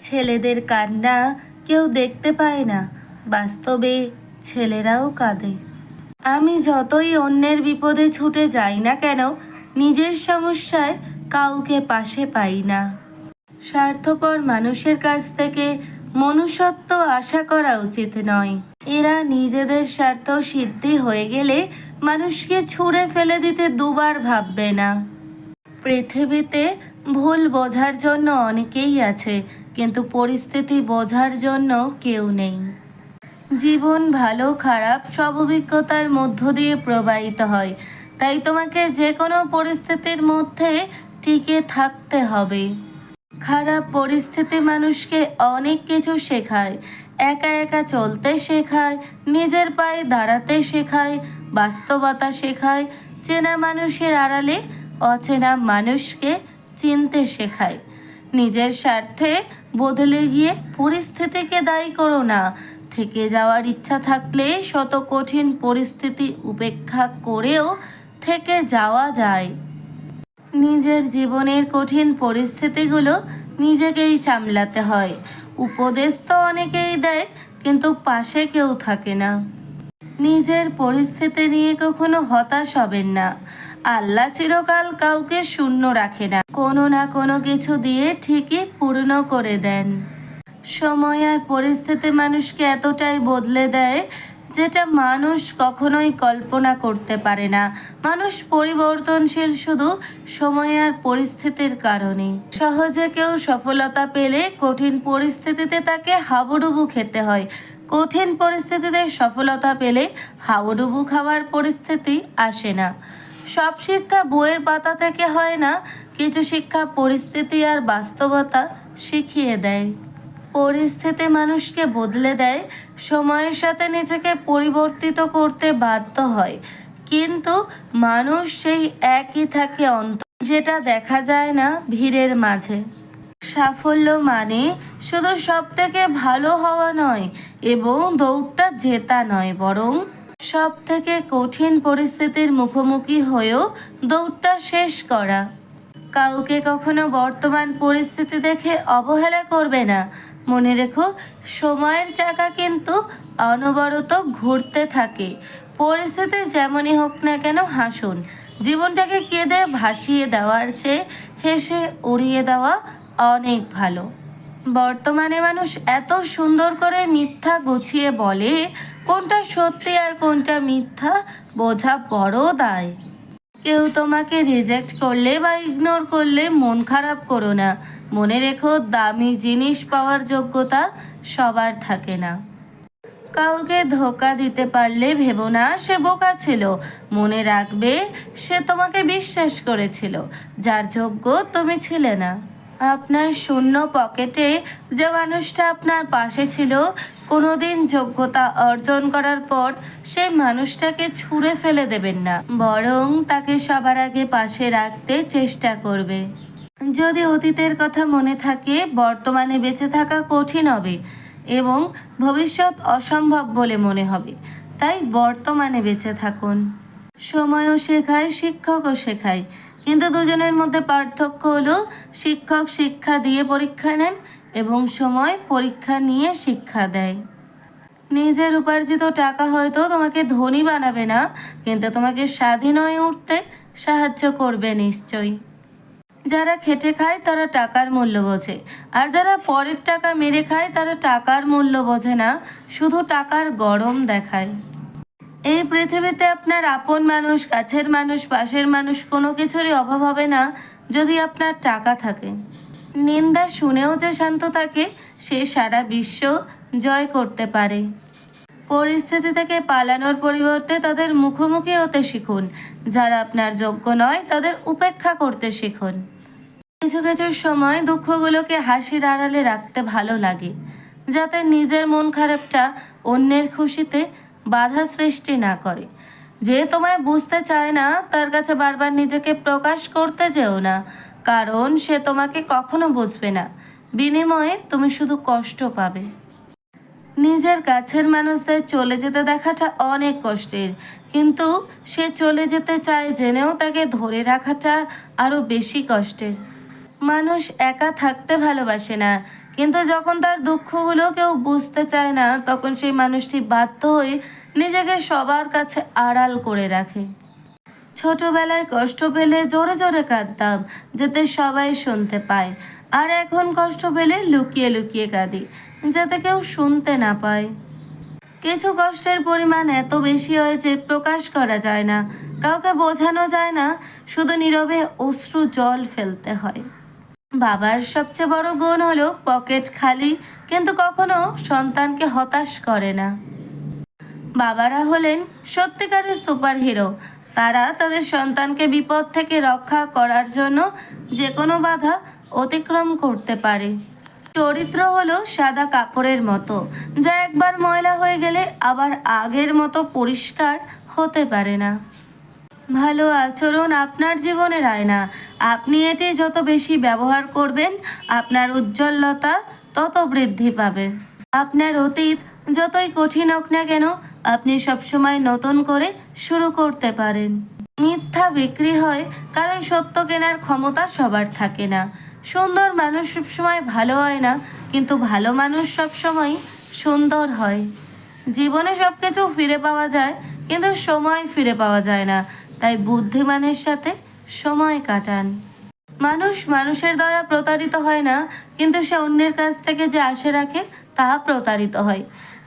ছেলেদের কান্না কেউ দেখতে পায় না। বাস্তবে ছেলেরাও কাঁদে। আমি যতই অন্যের বিপদে ছুটে যাই না কেন, নিজের সমস্যায় কাউকে পাশে পাই না। স্বার্থপর মানুষের কাছ থেকে মনুষ্যত্ব আশা করা উচিত নয়। এরা নিজেদের স্বার্থ সিদ্ধি হয়ে গেলে মানুষকে ছুঁড়ে ফেলে দিতে দুবার ভাববে না। পৃথিবীতে ভুল বোঝার জন্য অনেকেই আছে কিন্তু পরিস্থিতি বোঝার জন্য কেউ নেই। জীবন ভালো, খারাপ সব অভিজ্ঞতার মধ্য দিয়ে প্রবাহিত হয়। তাই তোমাকে যে কোনো পরিস্থিতির মধ্যে টিকে থাকতে হবে। খারাপ পরিস্থিতি মানুষকে অনেক কিছু শেখায়। একা একা চলতে শেখায়, নিজের পায়ে দাঁড়াতে শেখায়, বাস্তবতা শেখায়, চেনা মানুষের আড়ালে অচেনা মানুষকে চিনতে শেখায়। নিজের স্বার্থে বদলে গিয়ে পরিস্থিতিকে দায়ী করো না। থেকে যাওয়ার ইচ্ছা থাকলে শত কঠিন পরিস্থিতি উপেক্ষা করেও থেকে যাওয়া যায়। নিজের জীবনের কঠিন পরিস্থিতিগুলো নিজেকেই সামলাতে হয়। উপদেশ তো অনেকেই দেয়, কিন্তু পাশে কেউ থাকে না। নিজের পরিস্থিতি নিয়ে কখনো হতাশ হবেন না। আল্লাহ চিরকাল কাউকে শূন্য রাখে না। কোনো না কোনো কিছু দিয়ে ঠিকই পূর্ণ করে দেন। সময় আর পরিস্থিতি মানুষকে এতটাই বদলে দেয় যেটা মানুষ কখনোই কল্পনা করতে পারে না। মানুষ পরিবর্তনশীল শুধু সময় আর পরিস্থিতির কারণে। সহজে কেউ সফলতা পেলে কঠিন পরিস্থিতিতে তাকে হাবুডুবু খেতে হয়। কঠিন পরিস্থিতিতে সফলতা পেলে হাবুডুবু খাওয়ার পরিস্থিতি আসে না। সব শিক্ষা বইয়ের পাতা থেকে হয় না, কিছু শিক্ষা পরিস্থিতি আর বাস্তবতা শিখিয়ে দেয়। পরিস্থিতি মানুষকে বদলে দেয়, সময়ের সাথে নিজেকে পরিবর্তিত করতে বাধ্য হয়। কিন্তু মানুষ সেই একই থাকে অন্ত যেটা দেখা যায় না ভিড়ের মাঝে। সাফল্য মানে শুধু সব থেকে ভালো হওয়া নয়, এবং দৌড়টা জেতা নয়, বরং সব থেকে কঠিন পরিস্থিতির মুখোমুখি হয়েও দৌড়টা শেষ করা। কাউকে কখনো বর্তমান পরিস্থিতি দেখে অবহেলা করবে না। মনে রেখো, সময়ের চাকা কিন্তু অনবরত ঘুরতে থাকে। পরিস্থিতি যেমনই হোক না কেন হাসুন। জীবনটাকে কেঁদে ভাসিয়ে দেওয়ার চেয়ে হেসে উড়িয়ে দেওয়া অনেক ভালো। বর্তমানে মানুষ এত সুন্দর করে মিথ্যা গুছিয়ে বলে, কোনটা সত্যি আর কোনটা মিথ্যা বোঝা বড় দায়। কেউ তোমাকে রিজেক্ট করলে বা ইগনোর করলে মন খারাপ করো না। মনে রেখো, দামি জিনিস পাওয়ার যোগ্যতা সবার থাকে না। কাউকে ধোকা দিতে পারলে ভেবো না, সে বোকা ছিল। মনে রাখবে, সে তোমাকে বিশ্বাস করেছিল। যার যোগ্য তুমি ছিলে না। আপনার শূন্য পকেটে যে মানুষটা আপনার পাশে ছিল, কোনোদিন যোগ্যতা অর্জন করার পর সেই মানুষটাকে ছুঁড়ে ফেলে দেবেন না, বরং তাকে সবার আগে পাশে রাখতে চেষ্টা করবে। যদি অতীতের কথা মনে থাকে, বর্তমানে বেঁচে থাকা কঠিন হবে এবং ভবিষ্যৎ অসম্ভব বলে মনে হবে, তাই বর্তমানে বেঁচে থাকুন। সময়ও শেখায়, শিক্ষকও শেখায় কিন্তু দুজনের মধ্যে পার্থক্য হলো, শিক্ষক শিক্ষা দিয়ে পরীক্ষা নেন এবং সময় পরীক্ষা নিয়ে শিক্ষা দেয়। নিজের উপার্জিত টাকা হয়তো তোমাকে ধনী বানাবে না, কিন্তু তোমাকে স্বাধীন হয়ে উঠতে সাহায্য করবে নিশ্চয়ই। যারা খেটে খায়, তারা টাকার মূল্য বোঝে। আর যারা পরের টাকা মেরে খায়, তারা টাকার মূল্য বোঝে না, শুধু টাকার গরম দেখায়। এই পৃথিবীতে আপনার আপন মানুষ, কাছের মানুষ, পাশের মানুষ কোনো কিছুরই অভাব হবে না যদি আপনার টাকা থাকে। নিন্দা শুনেও যে শান্ত থাকে, সে সারা বিশ্ব জয় করতে পারে। পরিস্থিতি থেকে পালানোর পরিবর্তে তাদের মুখোমুখি হতে শিখুন। যারা আপনার যোগ্য নয়, তাদের উপেক্ষা করতে শিখুন। কিছু কিছু সময় দুঃখগুলোকে হাসির আড়ালে রাখতে ভালো লাগে, যাতে নিজের মন খারাপটা অন্যের খুশিতে বাধা সৃষ্টি না করে। যে তোমায় বুঝতে চায় না, তার কাছে বারবার নিজেকে প্রকাশ করতে যেও না, কারণ সে তোমাকে কখনো বুঝবে না। বিনিময়ে তুমি শুধু কষ্ট পাবে। নিজের কাছের মানুষদের চলে যেতে দেখাটা অনেক কষ্টের, কিন্তু সে চলে যেতে চায় জেনেও তাকে ধরে রাখাটা আরও বেশি কষ্টের। মানুষ একা থাকতে ভালোবাসে না কিন্তু যখন তার দুঃখগুলো কেউ বুঝতে চায় না, তখন সেই মানুষটি বাধ্য হয়ে নিজেকে সবার কাছে আড়াল করে রাখে। ছোটবেলায় কষ্ট পেলে জোরে জোরে কাঁদতাম, যাতে সবাই শুনতে পায়। আর এখন কষ্ট পেলে লুকিয়ে লুকিয়ে কাঁদি, যাতে কেউ শুনতে না পায়। কিছু কষ্টের পরিমাণ এত বেশি হয় যে প্রকাশ করা যায় না, কাউকে বোঝানো যায় না, শুধু নীরবে অশ্রু জল ফেলতে হয়। বাবার সবচেয়ে বড় গুণ হলো পকেট খালি, কিন্তু কখনো সন্তানকে হতাশ করে না। বাবারা হলেন সত্যিকারের সুপারহিরো। তারা তাদের সন্তানকে বিপদ থেকে রক্ষা করার জন্য যে কোনো বাধা অতিক্রম করতে পারে। চরিত্র হলো সাদা কাপড়ের মতো, যা একবার ময়লা হয়ে গেলে আবার আগের মতো পরিষ্কার হতে পারে না। ভালো আচরণ আপনার জীবনের আয়না আপনি এটি যত বেশি ব্যবহার করবেন, আপনার উজ্জ্বলতা তত বৃদ্ধি পাবে। আপনার অতীত যতই কঠিন হোক না কেন, আপনি সবসময় নতুন করে শুরু করতে পারেন। মিথ্যা বিক্রি হয় কারণ সত্য কেনার ক্ষমতা সবার থাকে না। সুন্দর মানুষ সবসময় ভালো হয় না, কিন্তু ভালো মানুষ সবসময় সুন্দর হয়। জীবনে সব কিছু ফিরে পাওয়া যায়, কিন্তু সময় ফিরে পাওয়া যায় না। তাই বুদ্ধিমানের সাথে সময় কাটান। মানুষ মানুষের দ্বারা প্রতারিত হয় না, কিন্তু সে অন্যের কাছ থেকে যে আশে রাখে, তা প্রতারিত হয়।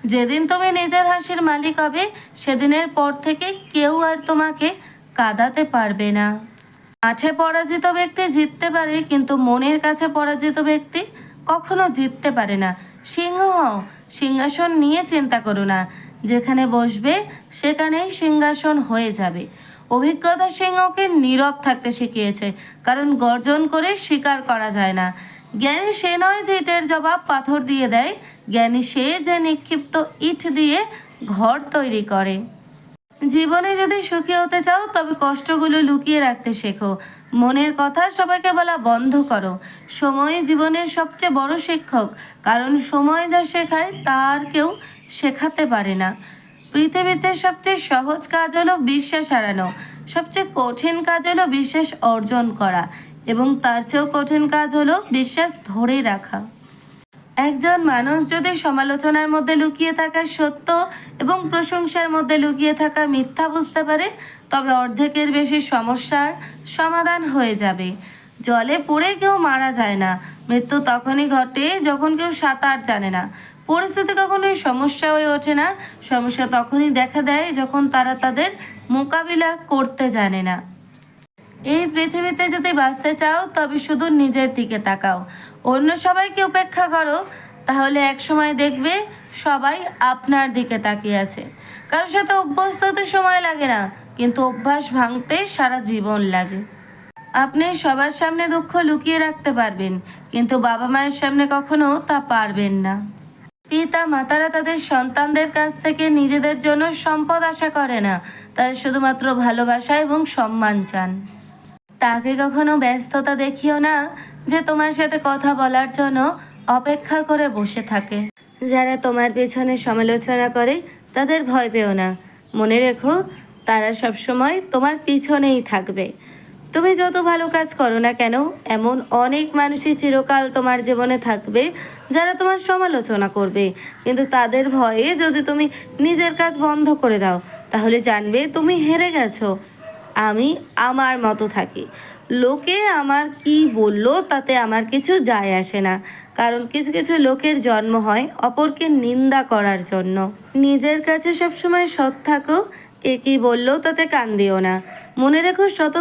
যেদিন তুমি নিজের হাসির মালিক হবে, সেদিনের পর থেকে কেউ আর তোমাকে কাঁদাতে পারবে না। মাঠে পরাজিত ব্যক্তি জিততে পারে, কিন্তু মনের কাছে পরাজিত ব্যক্তি কখনো জিততে পারে না। সিংহ হও, সিংহাসন নিয়ে চিন্তা করো না। যেখানে বসবে, সেখানেই সিংহাসন হয়ে যাবে। অভিজ্ঞতা সিংহকে নীরব থাকতে শিখিয়েছে, কারণ গর্জন করে স্বীকার করা যায় না। জ্ঞানী সে নয় যে ইটের জবাব পাথর দিয়ে দেয়, জ্ঞানী সে যে নিক্ষিপ্ত ইট দিয়ে ঘর তৈরি করে। জীবনে যদি সুখী হতে চাও, তবে কষ্টগুলো লুকিয়ে রাখতে শেখো। মনের কথা সবাইকে বলা বন্ধ করো। সময় জীবনের সবচেয়ে বড় শিক্ষক, কারণ সময় যা শেখায়, তা আর কেউ শেখাতে পারে না। পৃথিবীতে সবচেয়ে সহজ কাজ হলো বিশ্বাস হারানো সবচেয়ে কঠিন কাজ হলো বিশ্বাস অর্জন করা এবং তার চেয়েও কঠিন কাজ হলো বিশ্বাস ধরে রাখা। একজন মানুষ যদি সমালোচনার মধ্যে লুকিয়ে থাকা সত্য এবং প্রশংসার মধ্যে লুকিয়ে থাকা মিথ্যা বুঝতে পারে, তবে অর্ধেকের বেশি সমস্যার সমাধান হয়ে যাবে। জলে পড়ে কেউ মারা যায় না। মৃত্যু তখনই ঘটে যখন কেউ সাঁতার জানে না। পরিস্থিতি কখনোই সমস্যা হয়ে ওঠে না। সমস্যা তখনই দেখা দেয় যখন তারা তাদের মোকাবিলা করতে জানে না। এই পৃথিবীতে যদি বাঁচতে চাও, তবে শুধু নিজের দিকে তাকাও। অন্য সবাইকে উপেক্ষা করো। তাহলে এক সময় দেখবে সবাই আপনার দিকে তাকিয়ে আছে। কারোর সাথে অভ্যস্ত হতে সময় লাগে না, কিন্তু অভ্যাস ভাঙতে সারা জীবন লাগে। আপনি সবার সামনে দুঃখ লুকিয়ে রাখতে পারবেন, কিন্তু বাবা মায়ের সামনে কখনো তা পারবেন না। পিতা মাতারা তাদের সন্তানদের কাছ থেকে নিজেদের জন্য সম্পদ আশা করে না। তারা শুধুমাত্র ভালোবাসা এবং সম্মান চান। তাকে কখনো ব্যস্ততা দেখিও না যে তোমার সাথে কথা বলার জন্য অপেক্ষা করে বসে থাকে। যারা তোমার পেছনে সমালোচনা করে, তাদের ভয় পেও না। মনে রেখো, তারা সবসময় তোমার পিছনেই থাকবে। তুমি যত ভালো কাজ করো না কেন, এমন অনেক মানুষই চিরকাল তোমার জীবনে থাকবে, যারা তোমার সমালোচনা করবে। কিন্তু তাদের ভয়ে যদি তুমি নিজের কাজ বন্ধ করে দাও, তাহলে জানবে তুমি হেরে গেছো। আমি আমার মতো থাকি। লোকে আমার কি বলল তাতে আমার কিছু যায় আসে না। কারণ কিছু কিছু লোকের জন্ম হয় অপরকে নিন্দা করার জন্য। নিজের কাছে সবসময় সৎ থাকো, কে কী বলল তাতে কান দিও না। মনে রেখো সত